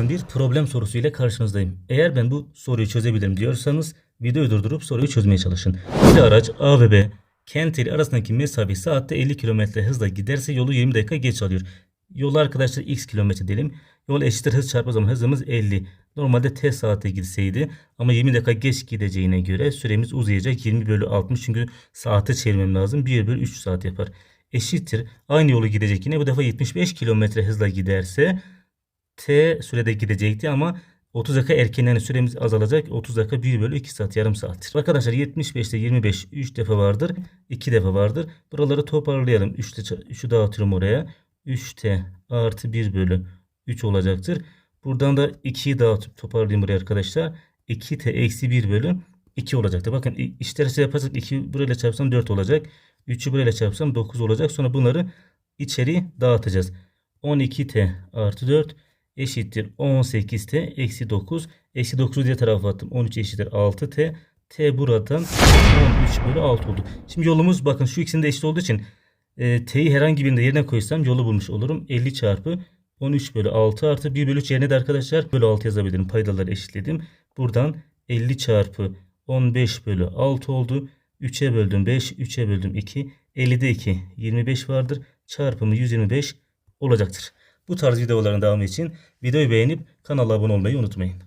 çıkan bir problem sorusu ile karşınızdayım. Eğer ben bu soruyu çözebilirim diyorsanız videoyu durdurup soruyu çözmeye çalışın. Bir araç A ve B kent ili arasındaki mesafe saatte 50 km hızla giderse yolu 20 dakika geç alıyor. Yolu arkadaşlar x kilometre diyelim. Yol eşittir hız çarpı zaman hızımız 50. Normalde t saatte gitseydi ama 20 dakika geç gideceğine göre süremiz uzayacak 20 bölü 60 çünkü saate çevirmem lazım 1 bölü 3 saat yapar. Eşittir aynı yolu gidecek yine bu defa 75 kilometre hızla giderse t sürede gidecekti ama 30 dakika erkenden süremiz azalacak. 30 dakika 1 bölü 2 saat yarım saattir. Arkadaşlar 75'te 25 3 defa vardır. 2 defa vardır. Buraları toparlayalım. 3 ile 3'ü dağıtıyorum oraya. 3t artı 1 bölü 3 olacaktır. Buradan da 2'yi dağıtıp toparlayayım buraya arkadaşlar. 2t eksi 1 bölü 2 olacaktır. Bakın işlerse yaparsak 2 burayla çarpsam 4 olacak. 3'ü burayla çarpsam 9 olacak. Sonra bunları içeri dağıtacağız. 12t artı 4 eşittir 18t eksi 9. Eksi 9'u diğer tarafa attım. 13 eşittir 6t. T buradan 13 bölü 6 oldu. Şimdi yolumuz bakın şu ikisinin de eşit olduğu için e, t'yi herhangi birinde yerine koysam yolu bulmuş olurum. 50 çarpı 13 bölü 6 artı 1 bölü 3 yerine de arkadaşlar bölü 6 yazabilirim. Paydaları eşitledim. Buradan 50 çarpı 15 bölü 6 oldu. 3'e böldüm 5, 3'e böldüm 2. 50'de 2, 25 vardır. Çarpımı 125 olacaktır. Bu tarz videoların devamı için videoyu beğenip kanala abone olmayı unutmayın.